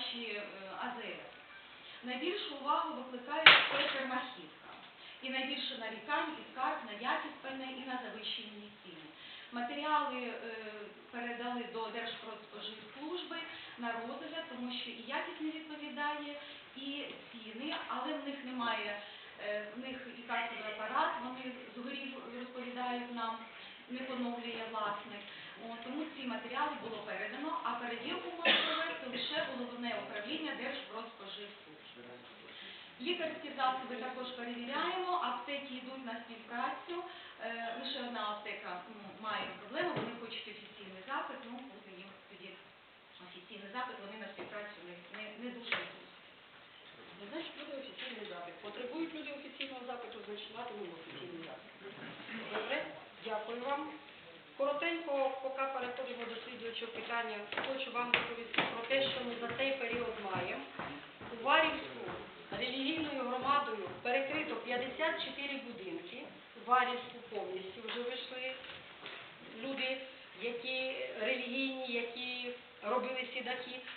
наші е, АЗС. Найбільшу увагу викликає це термохідка. І найбільше нарікань і скарг на якість пальне і на завищені ціни. Матеріали е, передали до Держпродспоживслужби на розгляд, тому що і якість не відповідає, і ціни, але в них немає, е, в них і касовий апарат, вони згорів розповідають нам, не поновлює власник. Тому ці матеріали було передано, а перевірку може провести лише головне управління Держпродспоживслужби. Лікарські засоби також перевіряємо, аптеки йдуть на співпрацю. Е, Лише одна аптека має проблему, вони хочуть офіційний запит, ну буде їм тоді офіційний запит, вони на співпрацю не, не, не дуже йдуть. Ну, Значить, буде офіційний запит. Потребують люди офіційного запиту, значить матимемо офіційний запит. Добре, дякую вам. Коротенько, поки переходимо до слідуючого питання, хочу вам доповісти про те, що ми за цей період маємо. У Варівську релігійною громадою перекрито 54 будинки. Варівську повністю вже вийшли люди, які релігійні, які робили всі.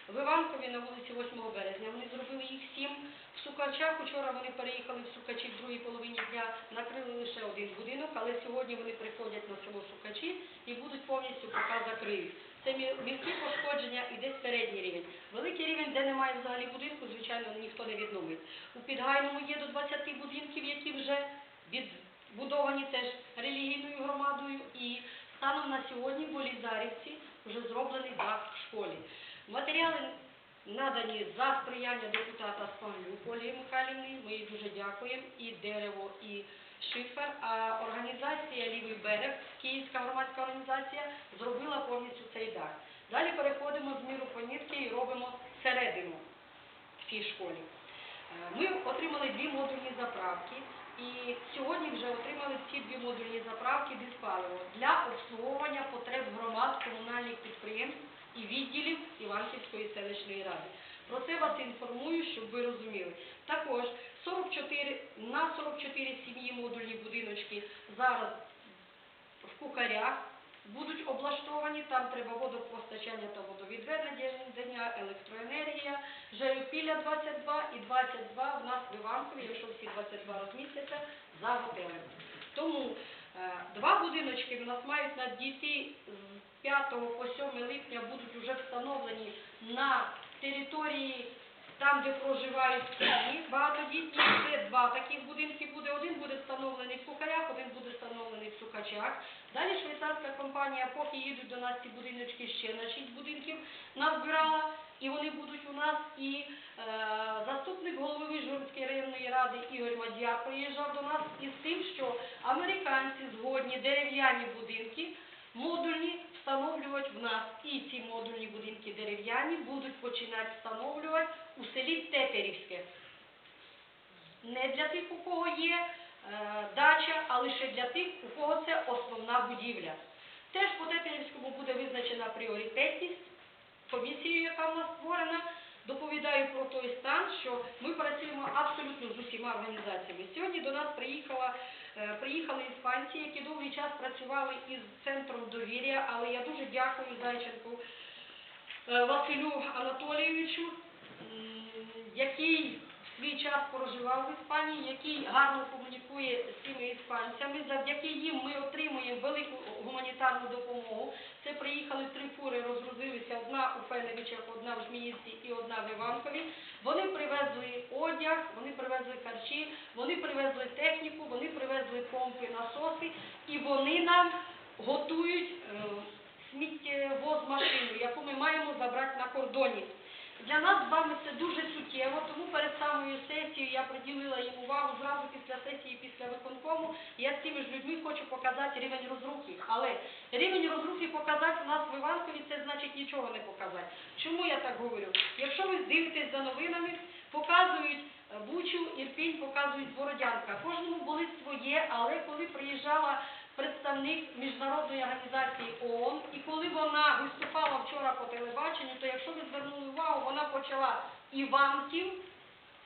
В Іванкові на вулиці 8 березня вони зробили їх сім. В Сукачах вчора вони переїхали в Сукачі в другій половині дня, накрили лише один будинок, але сьогодні вони приходять на село Сукачі і будуть повністю поки закриють. Це мі- мілкі пошкодження і десь середній рівень. Великий рівень, де немає взагалі будинку, звичайно, ніхто не відновить. У Підгайному є до 20 будинків, які вже відбудовані теж релігійною громадою. І станом на сьогодні в Олізарівці вже зроблений дах в школі. Матеріали надані за сприяння депутата Спанлюк Олії Михайлівни. Ми їй дуже дякуємо. І дерево, і шифер. А організація Лівий берег, Київська громадська організація, зробила повністю цей дах. Далі переходимо з міру по нитки і робимо середину в цій школі. Е, Ми отримали дві модульні заправки. І сьогодні вже отримали всі дві модульні заправки диспаливо для обслуговування потреб громад, комунальних підприємств і відділів Іванківської селищної ради. Про це вас інформую, щоб ви розуміли. Також 44, на 44 сім'ї модульні будиночки зараз в кукарях будуть облаштовані, там треба водопостачання та водовідведення, електроенергія, Жайопілля 22 і 22 в нас в Іванкові, якщо всі 22 розмістяться, за готелем. Тому е, два будиночки в нас мають на надійти з 5 по 7 липня будуть вже встановлені на території там, де проживають сім'ї багатодітні. Це два таких будинки буде. Один буде встановлений в Кухарях, один буде встановлений Сукачах. Далі швейцарська компанія, поки їдуть до нас ці будиночки, ще на 6 будинків назбирала, і вони будуть у нас. І е, заступник голови Вижгородської районної ради Ігор Мадяр приїжджав до нас із тим, що американці згодні дерев'яні будинки модульні встановлювати в нас. І ці модульні будинки дерев'яні будуть починати встановлювати у селі Тетерівське. Не для тих, у кого є дача, а лише для тих, у кого це основна будівля. Теж по Тетерівському буде визначена пріоритетність комісією, яка в нас створена. Доповідаю про той стан, що ми працюємо абсолютно з усіма організаціями. Сьогодні до нас приїхала, е, приїхали іспанці, які довгий час працювали із центром довір'я, але я дуже дякую Зайченку е, Василю Анатолійовичу, який свій час проживав в Іспанії, який гарно комунікує з цими іспанцями. Завдяки їм ми отримуємо велику гуманітарну допомогу. Це приїхали три фури, розгрузилися одна у Феневичах, одна в Жміївці і одна в Іванкові. Вони привезли одяг, вони привезли харчі, вони привезли техніку, вони привезли помпи, насоси, і вони нам готують е, сміттєвоз машину, яку ми маємо забрати на кордоні. Для нас з вами це дуже суттєво, тому перед самою сесією я приділила їм увагу зразу після сесії, після виконкому. Я з цими ж людьми хочу показати рівень розрухи. Але рівень розрухи показати у нас в Іванкові, це значить нічого не показати. Чому я так говорю? Якщо ви дивитесь за новинами, показують е, Бучу, Ірпінь, показують Бородянка. Кожному болить своє, але коли приїжджала представник міжнародної організації ООН, і коли вона виступала вчора по телебаченню, то якщо ви звернули увагу, вона почала Іванків,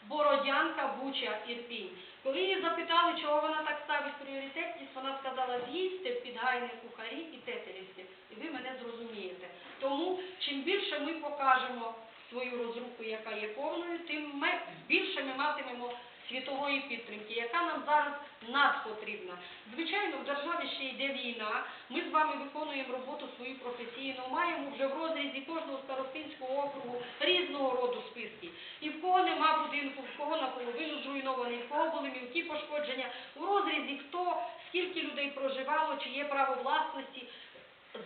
Бородянка, Буча, Ірпінь. Коли її запитали, чого вона так ставить пріоритетність, вона сказала, з'їсти підгайне кухарі і тетерівське. І ви мене зрозумієте. Тому чим більше ми покажемо свою розруху, яка є повною, тим більше ми матимемо світової підтримки, яка нам зараз надпотрібна. Звичайно, в державі ще йде війна. Ми з вами виконуємо роботу свою професійно, маємо вже в розрізі кожного старостинського округу різного роду списки. І в кого нема будинку, в кого наполовину зруйнований, в кого були мілкі пошкодження, в розрізі хто, скільки людей проживало, чи є право власності.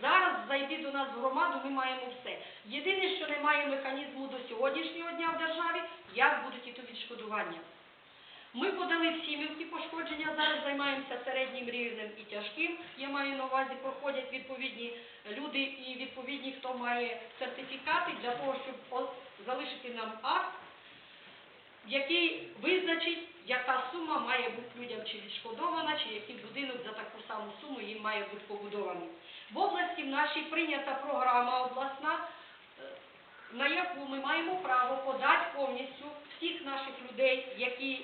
Зараз зайти до нас в громаду ми маємо все. Єдине, що немає механізму до сьогоднішнього дня в державі, як будуть іти відшкодування. Ми подали всі мілкі пошкодження, зараз займаємося середнім рівнем і тяжким. Я маю на увазі, проходять відповідні люди і відповідні, хто має сертифікати для того, щоб залишити нам акт, який визначить, яка сума має бути людям чи відшкодована, чи який будинок за таку саму суму їм має бути побудований. В області в нашій прийнята програма обласна, е, на яку ми маємо право подати повністю всіх наших людей, які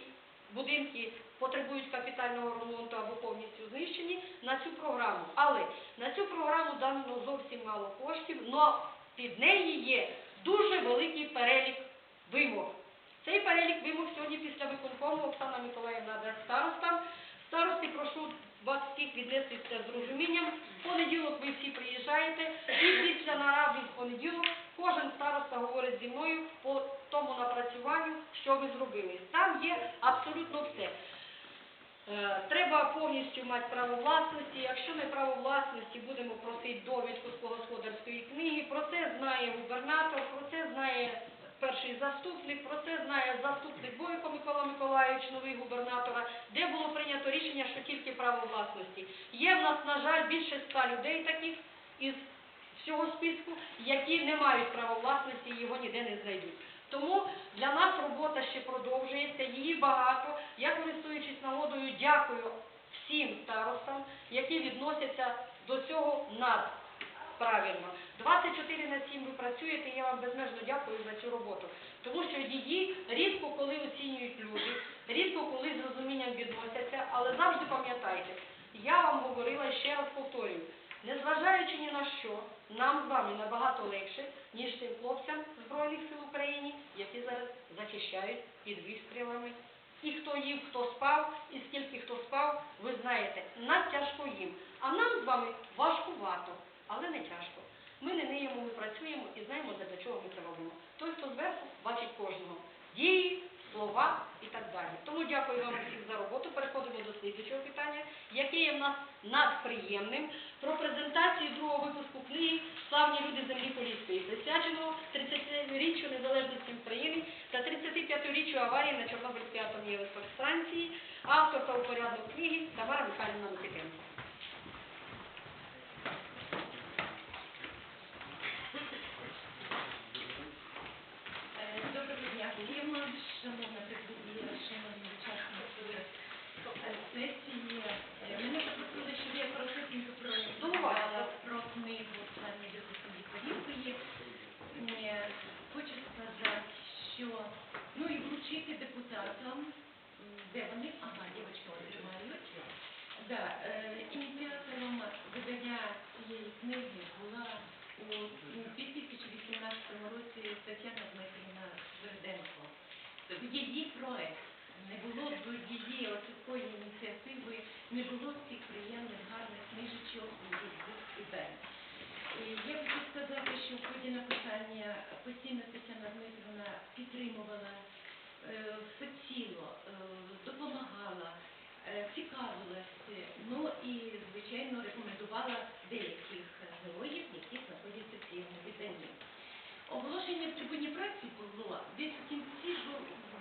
будинки потребують капітального ремонту або повністю знищені, на цю програму. Але на цю програму дано зовсім мало коштів, але під неї є дуже великий перелік вимог. Цей перелік вимог сьогодні після виконкому Оксана Миколаївна дасть старостам. Старости, прошу вас всіх віднестися з розумінням. В понеділок ви всі приїжджаєте і після наради в понеділок кожен староста говорить зі мною по тому напрацюванню, що ви зробили. Там є абсолютно все. Е, Треба повністю мати право власності. Якщо не право власності, будемо просити довідку з господарської книги. Про це знає губернатор, про це знає перший заступник, про це знає заступник Бойко Микола Миколаївич, новий губернатора, де було прийнято рішення, що тільки право власності. Є в нас, на жаль, більше ста людей таких із всього списку, які не мають права власності і його ніде не знайдуть. Тому для нас робота ще продовжується, її багато. Я, користуючись нагодою, дякую всім старостам, які відносяться до цього надправильно. 24 на 7 ви працюєте, я вам безмежно дякую за цю роботу. Тому що її рідко коли оцінюють люди, рідко коли з розумінням відносяться, але завжди пам'ятайте, я вам говорила ще раз повторюю, незважаючи ні на що, нам з вами набагато легше, ніж тим хлопцям Збройних сил України, які зараз захищають під вистрілами. І хто їв, хто спав, і скільки хто спав, ви знаєте, надтяжко їм. А нам з вами важкувато, але не тяжко. Ми не ниємо, ми працюємо і знаємо, для чого ми це робимо. Той, хто зверху, бачить кожного. Дії, слова і так далі. Тому дякую вам всім за роботу. Переходимо до слідчого питання, яке є в нас надприємним. Про презентацію другого випуску книги Славні люди землі Поліської, присвяченого 30-річчю незалежності України та 35-річчю аварії на Чорнобильській атомній електростанції, автор та упорядник книги Тамара Михайлівна Микитенко. Е, Доброго дня всім, шановна президія, шановні учасники сесії. Мене попросили, щоб я коротенько проінформувала про книгу «Славні люди собі Поліської». Е, Хочу сказати, що ну і вручити депутатам, де вони? Ага, дівчатки отримають. Да, е, ініціатором видання цієї книги була у 2018 році Тетяна Дмитрівна Верденко. В її проект не було б її такої ініціативи, не було б цих приємних, гарних книжечок. І Я хочу сказати, що в ході написання постійно Тетяна Дмитрівна підтримувала е, всеціло, е, допомагала, е, цікавилася, ну і, звичайно, рекомендувала деяких героїв, які знаходяться в цьому відданні. Оголошення в трибуні праці було десь в кінці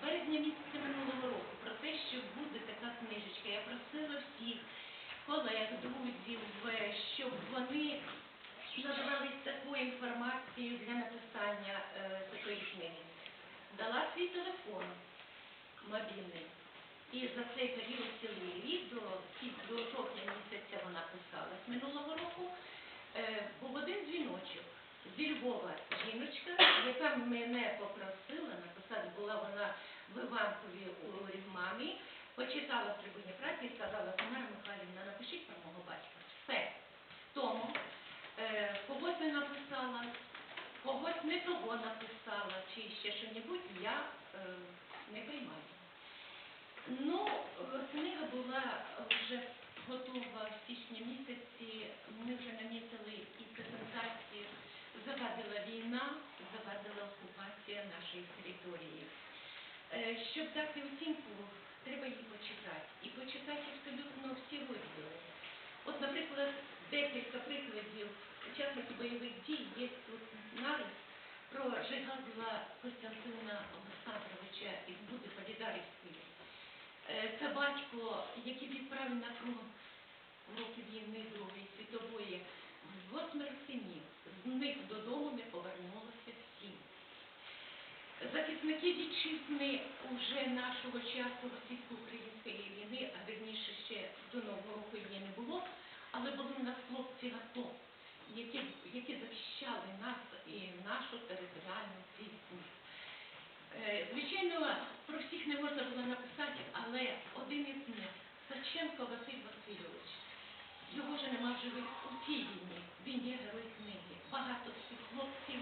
березня місяця минулого року про те, що буде така книжечка. Я просила всіх колег, друзів, е, щоб вони надавались такою інформацією для написання е, такої книги. Дала свій телефон мобільний. І за цей період цілий рік, до, до жовтня місяця вона писалась минулого року, е, був один дзвіночок. Зі жіночка, яка мене попросила написати, була вона в Іванкові у Рівмамі, почитала в трибуні праці і сказала, Тамара Михайлівна, напишіть про мого батька. Все. Тому е, когось не написала, когось не того написала, чи ще що-небудь, я е, не приймаю. Ну, книга була вже готова в січні місяці. Ми вже намітили і презентацію. Завадила війна, завадила окупація нашої території. Е, Щоб дати оцінку, треба її почитати. І почитати абсолютно всі розділи. От, наприклад, декілька прикладів учасників бойових дій є тут нарис про Жигадла Костянтина Олександровича із Буди Полідарівської. Е, Це батько, який відправив на фронт в роки війни Другої світової, восьмеро синів. З них додому не повернулося всі. Захисники вітчизни уже нашого часу російсько-української війни, а вірніше ще до Нового року її не було, але були у нас хлопці АТО, які, які захищали нас і нашу територіальну цілісність. Е, Звичайно, про всіх не можна було написати, але один із них Саченко Василь Васильович. Його вже нема в живих у цій війні. Він є герой книги. Багато цих хлопців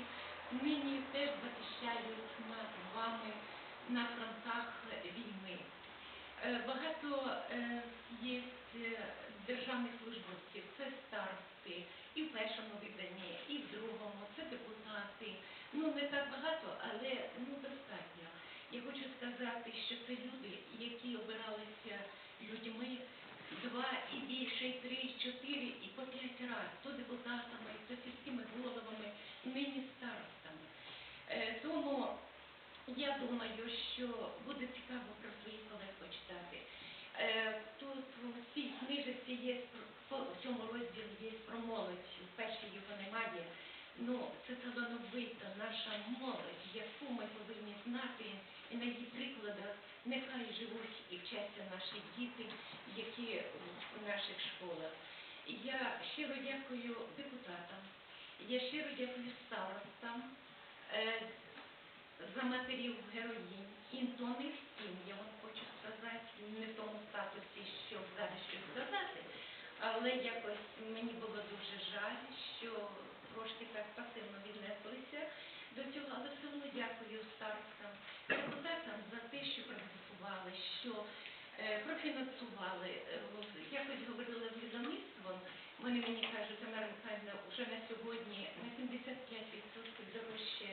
нині теж захищають нас з вами на фронтах війни. Е, Багато е, є е, державних службовців, це старости, і в першому виданні, і в другому, це депутати. Ну, не так багато, але ну, достатньо. Я хочу сказати, що це люди, які обиралися людьми два і більше, і три, чотири, і по п'ять разів, то депутатами, то сільськими головами, нині старостами. Е, Тому я думаю, що буде цікаво про своїх колег почитати. Е, Тут у цій книжці є в цьому розділі є про молодь. Перший його немає. Ну, це талановита наша молодь, яку ми повинні знати, і на її прикладах нехай живуть і вчаться наші діти, які в наших школах. Я щиро дякую депутатам, я щиро дякую старостам е, за матерів героїнь. І то не всім, я вам хочу сказати, не в тому статусі, щоб зараз щось сказати, але якось мені було дуже жаль, що трошки так пасивно віднеслися до цього, але все одно дякую старостам, депутатам за те, що проголосували, що е, профінансували. Е, от Якось говорила з видавництвом, вони мені кажуть, Тамара Михайлівна, вже на сьогодні на 75% дорожче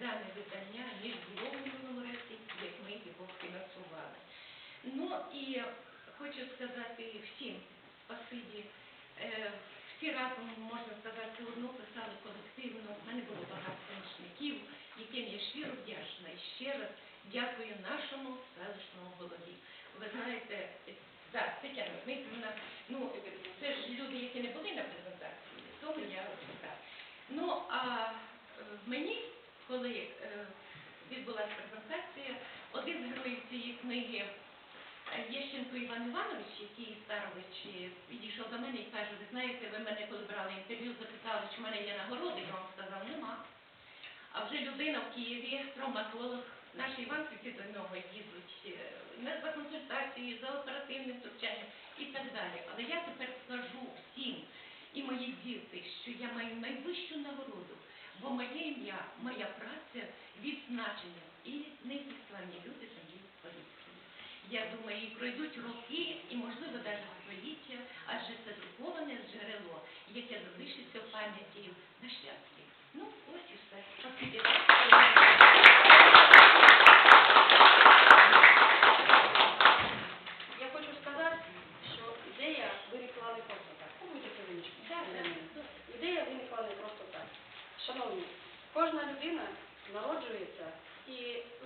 дане видання, ніж було в минулому році, як ми його фінансували. Ну і хочу сказати всім спасибі. Е, Всі разом, можна сказати, одно писали колективно. У мене було багато помічників, яким я щиро вдячна. І ще раз дякую нашому селищному голові. Ви знаєте, так, Тетяна Дмитрівна, ну це ж люди, які не були на презентації, тому я так. Ну а е, мені, коли е, відбулася презентація, один з героїв цієї книги е, Єщенко Іван Іванович, який Старович підійшов до мене і каже, ви знаєте, ви мене коли брали інтерв'ю, запитали, чи в мене є нагороди, я вам сказав, нема. А вже людина в Києві, травматолог, наші іванці до нього їдуть не за консультацією, за оперативним втручанням і так далі. Але я тепер скажу всім і мої діти, що я маю найвищу нагороду, бо моє ім'я, моя праця відзначення і неіславні люди самі поліції. Я думаю, і пройдуть роки, і можливо навіть століття, адже це друковане джерело, яке залишиться в пам'яті на щастя. Ну, ось і все. Спасибі. Я хочу сказати, що ідея виникла не просто так. Побудьте хвилиночку. Так, так. Ідея виникла не просто так. Шановні, кожна людина народжується і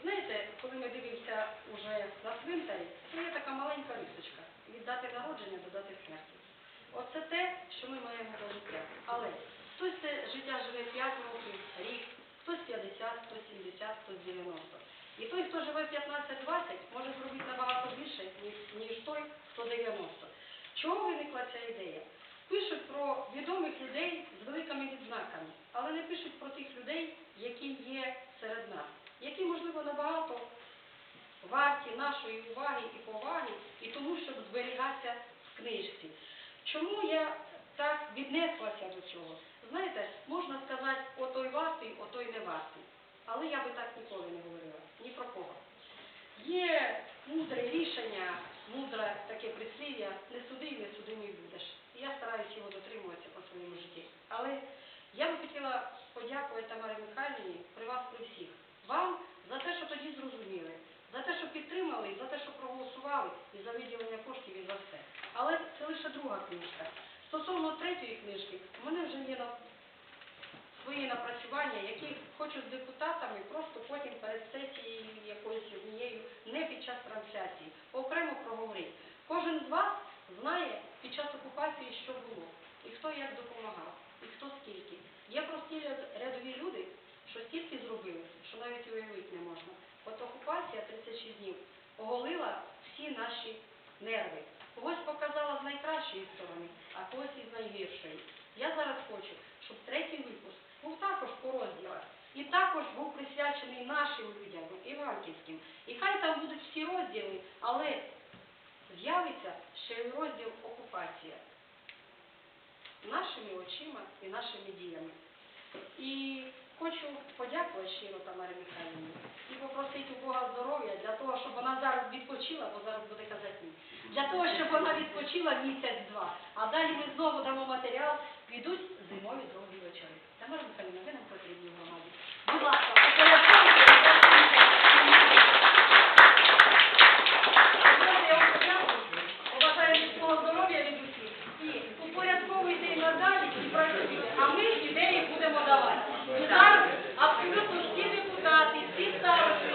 знаєте, коли ми дивимося уже на цвинтарі, то є така маленька рисочка. Від дати народження до дати смерті. Оце те, що ми маємо до життя. Але хтось це життя живе 5 років, рік, хтось 50, хтось 70, хтось 90. І той, хто живе 15-20, може зробити набагато більше, ніж, ніж той, хто 90. Чого виникла ця ідея? Пишуть про відомих людей з великими відзнаками, але не пишуть про тих людей, які є серед нас, які, можливо, набагато варті нашої уваги і поваги, і тому, щоб зберігатися в книжці. Чому я так віднеслася до цього? знаєте, можна сказати, отой вартий, отой не вартий. Але я би так ніколи не говорила, ні про кого. Є мудре рішення, мудре таке прислів'я, не суди і не судимий будеш. Я стараюся його дотримуватися по своєму житті. Але я би хотіла подякувати Тамарі Михайлівні при вас при всіх. Вам за те, що тоді зрозуміли, за те, що підтримали, за те, що проголосували, і за виділення коштів і за все. Але це лише друга книжка. Стосовно третьої книжки, у мене вже є на- свої напрацювання, які хочу з депутатами просто потім перед сесією якоюсь однією, не під час трансляції, окремо проговорити. Кожен з вас знає під час окупації, що було, і хто як допомагав, і хто скільки. Є прості ряд- рядові люди, що стільки зробили, що навіть уявити не можна. От окупація 36 днів оголила всі наші нерви. Когось показала з найкращої сторони, а когось із найгіршої. Я зараз хочу, щоб третій випуск був також по розділах. І також був присвячений нашим людям, іванківським. І хай там будуть всі розділи, але з'явиться ще й розділ окупація нашими очима і нашими діями. І хочу подякувати щиро Тамарі Михайлівні і попросити у Бога здоров'я для того, щоб вона зараз відпочила, бо зараз буде казати. Для того, щоб вона відпочила місяць-два. А далі ми знову дамо матеріал, підуть зимові довгі вечори. Тамара Михайлівна, ви нам потрібні в громаді. Будь ласка, упорядковуйте. Я вам подякую. Побажаю міцного здоров'я від усіх. І упорядковуйте і надалі і працюйте. А ми ідеї будемо давати. І зараз абсолютно всі депутати, всі старості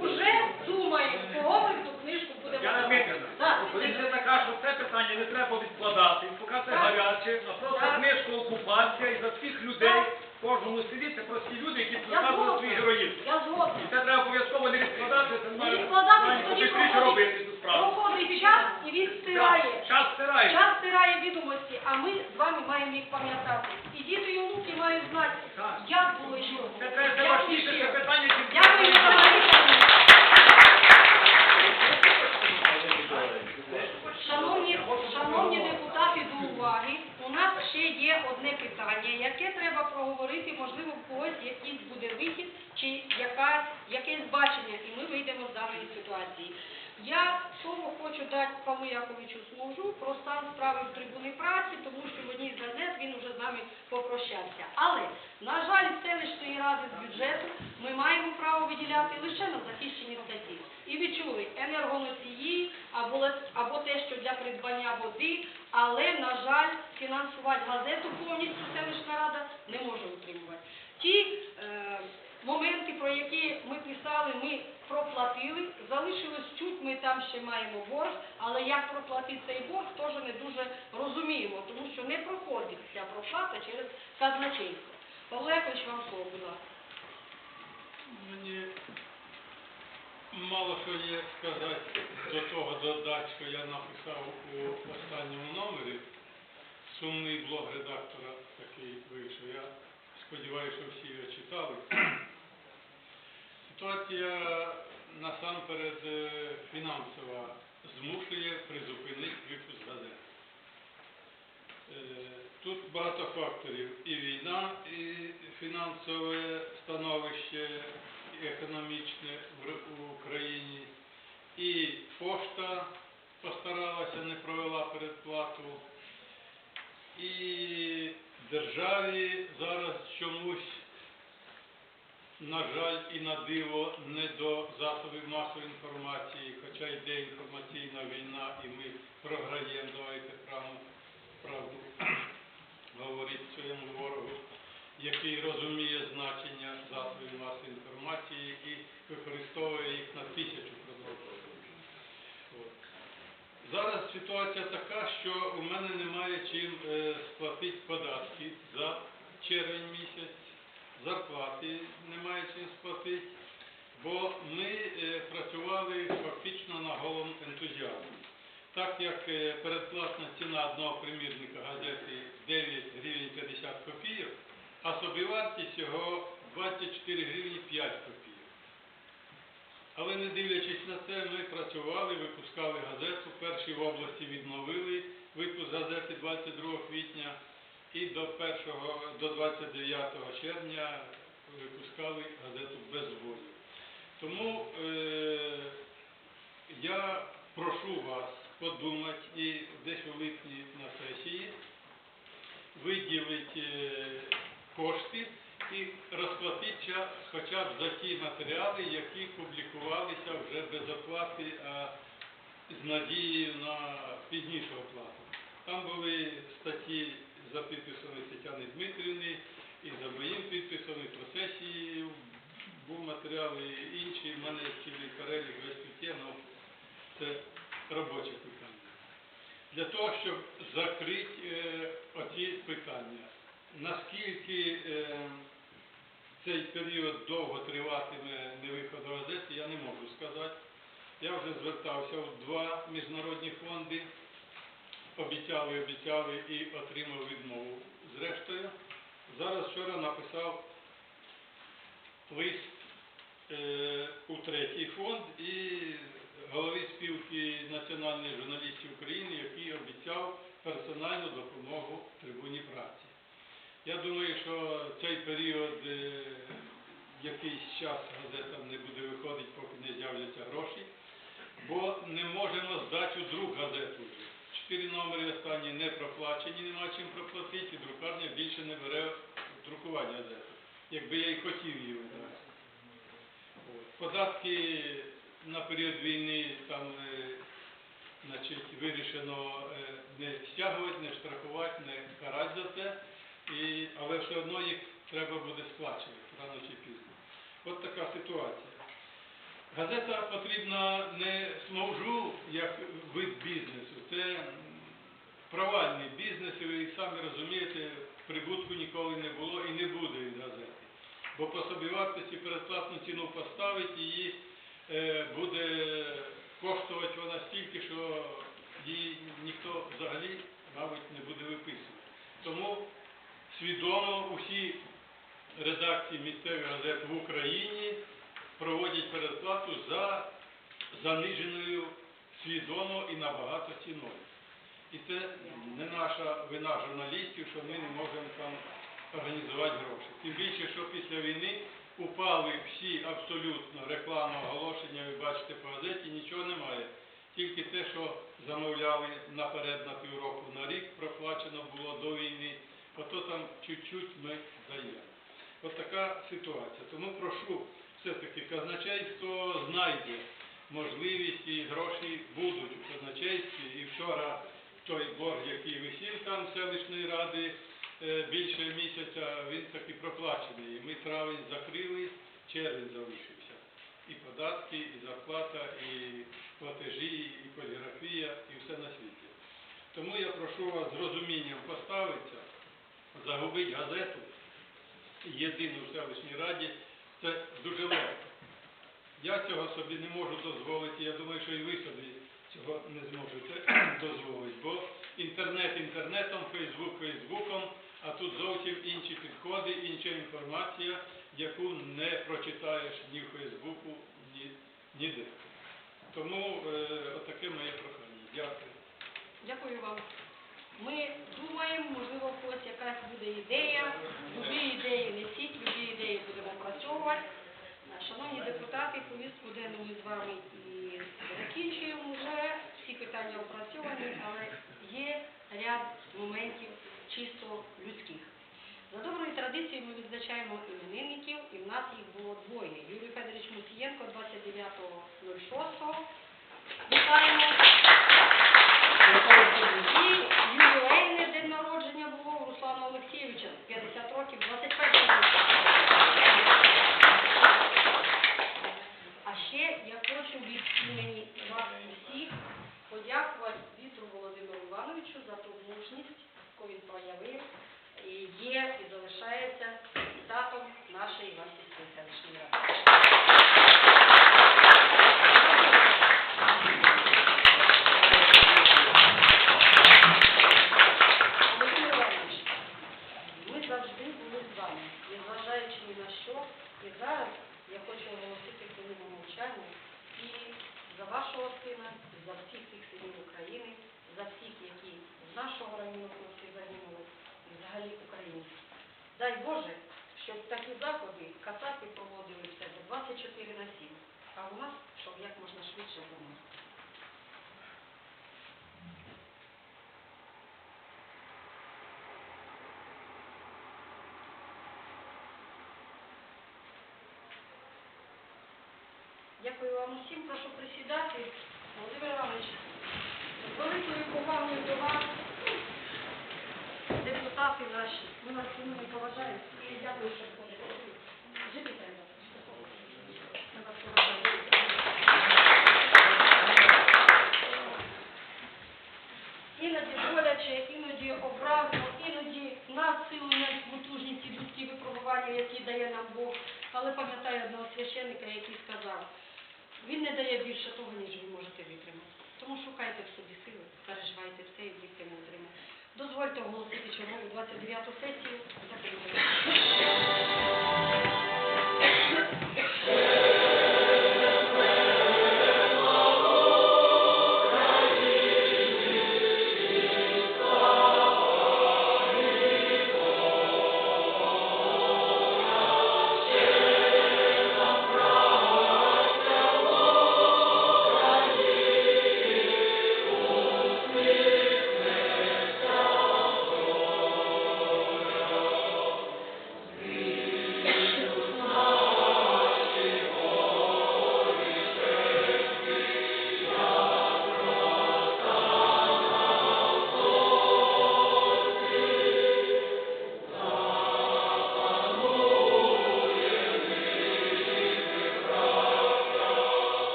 вже думають, кого ми в ту книжку будемо Яна давати. Дмитрівна, Так, позиція така, що це питання не треба відкладати, поки це гаряче, а просто Так. книжка окупація і за всіх людей в кожному селі це прості люди, які показують свій героїзм. Я згодна. І це треба обов'язково не відкладати, це Не має відкладати, тоді побистріше робити цю справу. проходить час і він стирає. Час стирає. Час стирає відомості, а ми з вами маємо їх пам'ятати. І діти і онуки мають знати, Так. як було і що було. Це важніше, це питання, Дякую, Вікторівна. Шановні, шановні депутати, до уваги. У нас одне питання, яке треба проговорити, можливо, в когось якийсь буде вихід чи якась, якесь бачення, і ми вийдемо з даної ситуації. Я слово хочу дати Павлу Яковичу Смужу про стан справи в трибуни праці, тому що в одній з він вже з нами попрощався. Але, на жаль, селищної ради з бюджету ми маємо право виділяти лише на захищені статті. І ви чули енергоносії або, або те, що для придбання води, але, на жаль, фінансувати газету повністю селищна рада не може утримувати. Ті е, моменти, про які ми писали, ми проплатили, залишилось чуть, ми там ще маємо борг, але як проплатити цей борг, теж не дуже розуміємо, тому що не проходить ця проплата через казначейство. Павло Якович, вам слово, будь ласка. Мені мало що є сказати до того додати, що я написав у останньому номері. Сумний блог редактора такий вийшов. Я сподіваюся, що всі його читали. Ситуація насамперед е, фінансова змушує призупинити випуск газет. Е, Тут багато факторів. І війна, і фінансове становище, і економічне в Р- в Україні, і пошта постаралася, не провела передплату, і державі зараз чомусь, на жаль, і на диво не до засобів масової інформації, хоча йде інформаційна війна, і ми програємо, давайте правду, правду говорить своєму ворогу, який розуміє значення засобів масової інформації і використовує їх на тисячу продовжень. Зараз ситуація така, що у мене немає чим е, сплатити податки за червень місяць, зарплати немає чим сплатити, бо ми е, працювали фактично на голому ентузіазмі. Так як е, передплатна ціна одного примірника газети 9 гривень 50 копійок, а собівартість його 24 гривні 5 копійок. Але не дивлячись на це, ми працювали, випускали газету. Перші в області відновили випуск газети 22 квітня. і до 1, до 29 червня випускали газету без волі. Тому е, я прошу вас подумати і десь у липні на сесії виділити е, кошти і розплатити хоча б за ті матеріали, які публікувалися вже без оплати, а з надією на пізнішу оплату. Там були статті за підписом Тетяни Дмитрівни і за моїм підписом, і був матеріал і інші. В мене цілий перелік весь тут але це робоче питання. Для того, щоб закрити е, оці питання, наскільки е, цей період довго триватиме невиход газети, я не можу сказати. Я вже звертався в два міжнародні фонди, обіцяли, обіцяли і отримав відмову. Зрештою, зараз вчора написав лист е, у третій фонд і голові спілки національних журналістів України, який обіцяв персональну допомогу трибуні праці. Я думаю, що цей період е, якийсь час газета не буде виходити, поки не з'являться гроші, бо не можемо здати у друг газету. Чотири номери останні не проплачені, нема чим проплатити, і друкарня більше не бере друкування газети, якби я й хотів її видати. Податки на період війни там е, значить, вирішено е, не стягувати, не штрафувати, не карати за це, і, але все одно їх треба буде сплачувати рано чи пізно. От така ситуація. Газета потрібна не смовжу як вид бізнесу, це провальний бізнес, і ви самі розумієте, прибутку ніколи не було і не буде від газети. Бо по собівартості передплатну ціну поставить, її е, буде коштувати вона стільки, що її ніхто взагалі, мабуть, не буде виписувати. Тому свідомо усі редакції місцевих газет в Україні проводять передплату за заниженою свідомо і набагато ціною. І це не наша вина журналістів, що ми не можемо там організувати гроші. Тим більше, що після війни упали всі абсолютно рекламні оголошення, ви бачите по газеті, нічого немає. Тільки те, що замовляли наперед на півроку на рік, проплачено було до війни, ото там чуть-чуть ми даємо. От така ситуація. Тому прошу все-таки казначейство знайде можливість і гроші будуть у казначействі. І вчора той борг, який висів там селищної ради е, більше місяця, він таки проплачений. Ми травень закрили, червень залишився. І податки, і зарплата, і платежі, і поліграфія, і все на світі. Тому я прошу вас з розумінням поставитися, загубити газету єдину в селищній раді, це дуже легко. Я цього собі не можу дозволити, я думаю, що і ви собі цього не зможете дозволити, бо інтернет інтернетом, Фейсбук Фейсбуком, а тут зовсім інші підходи, інша інформація, яку не прочитаєш ні в Фейсбуку, ні ніде. Тому е, отаке моє прохання. Дякую. Дякую вам. Ми думаємо, можливо, когось якась буде ідея. Любі ідеї несіть, любі ідеї будемо опрацьовувати. Шановні депутати, повістку денну ми з вами і закінчуємо вже. Всі питання опрацьовані, але є ряд моментів чисто людських. За доброю традицією ми відзначаємо іменинників, і в нас їх було двоє. Юрій Федорович Мусієнко 29.06. Вітаємо. І ювілейне день народження було у Руслана Олексійовича, 50 років, 21 року. А ще я хочу від імені вас усіх подякувати Вітру Володимиру Івановичу за ту мужність, яку він проявив, і є і залишається депутатом нашої Іванківської селищної ради. Володимир Іванович, ми завжди були з вами, незважаючи ні на що. І зараз я хочу оголосити хвилину мовчання і за вашого сина, і за всіх тих синів України, за всіх, які з нашого району хлопці загинули, і за взагалі українців. Дай Боже, щоб такі заходи касаті проводили в себе 24 на 7, а у нас, щоб як можна швидше було. Дякую вам усім, прошу присідати. Володимир Іванович, великою повагою до вас, депутати наші, ми вас цінуємо і поважаємо. Дякую, що на силу найпотужні ці людські випробування, які дає нам Бог. Але пам'ятаю одного священника, який сказав, він не дає більше того, ніж ви можете витримати. Тому шукайте в собі сили, переживайте все і будьте мудрими. Дозвольте оголосити чергову 29-ту сесію.